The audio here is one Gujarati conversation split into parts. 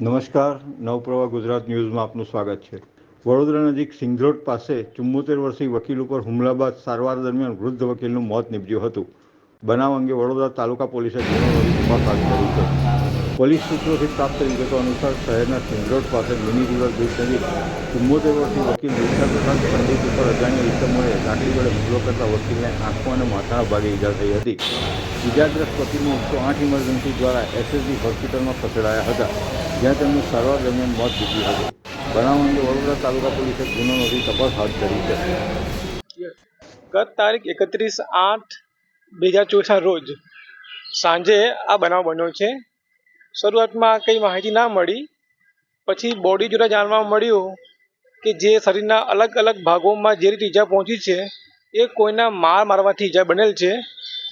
નમસ્કાર નવપ્રવાહ ગુજરાત ન્યૂઝમાં આપનું સ્વાગત છે. વડોદરા નજીક સિંગરોડ પાસે ચુમ્મોતેર વર્ષીય વકીલ ઉપર હુમલા બાદ સારવાર દરમિયાન વૃદ્ધ વકીલનું મોત નીપજ્યું હતું. બનાવ અંગે વડોદરા તાલુકા પોલીસે તપાસ હાથ ધરી છે. પોલીસ સૂત્રોથી પ્રાપ્ત વિગતો અનુસાર શહેરના સિંગરોડ પાસે મિની રૂરલ બ્રિજ નજીક ચુમ્મોતેર વર્ષીય વકીલ વિશાલ પ્રસાદ પંડિત ઉપર અજાણ્યા ઇસમોએ લાકડી વડે હુમલો કરતા વકીલને આંખો અને માથાના ભાગે ઈજા થઈ હતી. ઇજાગ્રસ્ત વકીલને એકસો આઠ ઇમરજન્સી દ્વારા એસએસજી હોસ્પિટલમાં ખસેડાયા હતા. જ્યાં તેમનું સારવાર દરમિયાન મોત નીપજ્યું હતું. બનાવ અંગે વડોદરા તાલુકા પોલીસે ગુનો નોંધી તપાસ હાથ ધરી છે. ગત તારીખ એકત્રીસ આઠ બે હજાર ચોવીસના રોજ સાંજે આ બનાવ બન્યો છે. શરૂઆતમાં કંઈ માહિતી ના મળી, પછી બોડી જોડે જાણવા મળ્યું કે જે શરીરના અલગ અલગ ભાગોમાં જે રીતે ઈજા પહોંચી છે, એ કોઈના માર મારવાથી ઈજા બનેલ છે.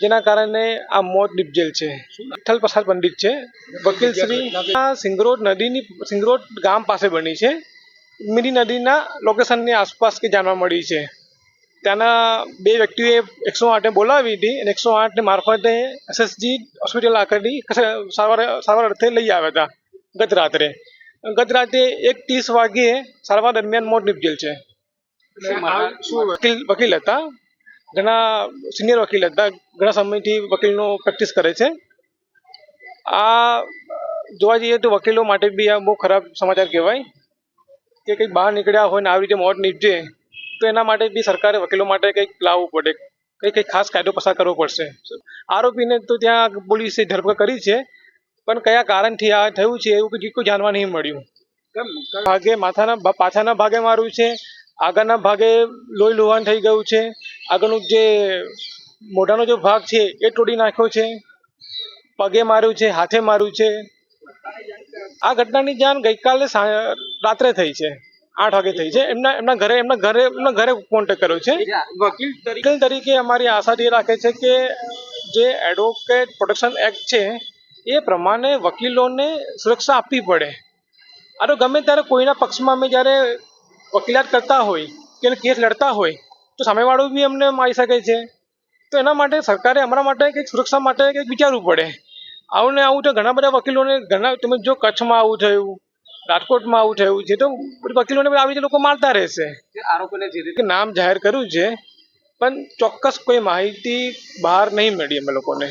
જેના કારણે આ મોત નિપજેલ છે. વિઠ્ઠલ પ્રસાદ પંડિત છે. વકીલ શ્રી સિંગરોડ નદીની સિંગરોડ ગામ પાસે બની છે. મિની નદીના લોકેશનની આસપાસ કે જાણવા મળી છે. ત્યાંના બે વ્યક્તિએ એકસો આઠને બોલાવી હતી અને એકસો આઠને મારફતે એસએસજી હોસ્પિટલ આકડી સારવાર સારવાર અર્થે લઈ આવ્યા હતા ગત રાત્રે. ગત રાત્રે એક ત્રીસ વાગ્યે સારવાર દરમિયાન મોત નિપજેલ છે. વકીલ વકીલ હતા. ઘણા સિનિયર વકીલ હતા. ઘણા સમયથી વકીલનો પ્રેક્ટિસ કરે છે. આ જોવા જઈએ તો વકીલો માટે બી આ બહુ ખરાબ સમાચાર કહેવાય કે કંઈક બહાર નીકળ્યા હોય ને આવી રીતે મોત નીપજે તો એના માટે બી સરકારે વકીલો માટે કંઈક લાવવું પડે. કંઈક કંઈક ખાસ કાયદો પસાર કરવો પડશે. આરોપીને તો ત્યાં પોલીસે ધરપકડ કરી છે પણ કયા કારણથી આ થયું છે એવું કંઈક કોઈ જાણવા નહીં મળ્યું. ભાગે માથાના પાછાના ભાગે માર્યું છે આગળના ભાગે લોહી લુહાણ થઈ ગયું છે આગળનું જે મોઢાનો જે ભાગ છે એ તોડી નાખ્યો છે. પગે માર્યું છે હાથે માર્યું છે. આ ઘટનાની જાણ ગઈકાલે રાત્રે થઈ છે. આઠ વાગે થઈ છે. એમના એમના ઘરે એમના ઘરે એમના ઘરે કોન્ટેક કર્યો છે. વકીલ તરીકે તરીકે અમારી આશા એ રાખે છે કે જે એડવોકેટ પ્રોટેક્શન એક્ટ છે એ પ્રમાણે વકીલોને સુરક્ષા આપવી પડે. આ તો ગમે ત્યારે કોઈના પક્ષમાં અમે જ્યારે વકીલાત કરતા હોય કે કેસ લડતા હોય તો સામેવાળું બી અમને મારી શકે છે. તો એના માટે સરકારે અમારા માટે કંઈક સુરક્ષા માટે કંઈક વિચારવું પડે. આવું ને આવું તો ઘણા બધા વકીલોને ઘણા તમે જો કચ્છમાં આવું થયું રાજકોટમાં આવું થયું છે તો વકીલોને આવી રીતે લોકો મારતા રહેશે. આરોપીને જે રીતે નામ જાહેર કર્યું છે પણ ચોક્કસ કોઈ માહિતી બહાર નહીં મળી અમે લોકોને.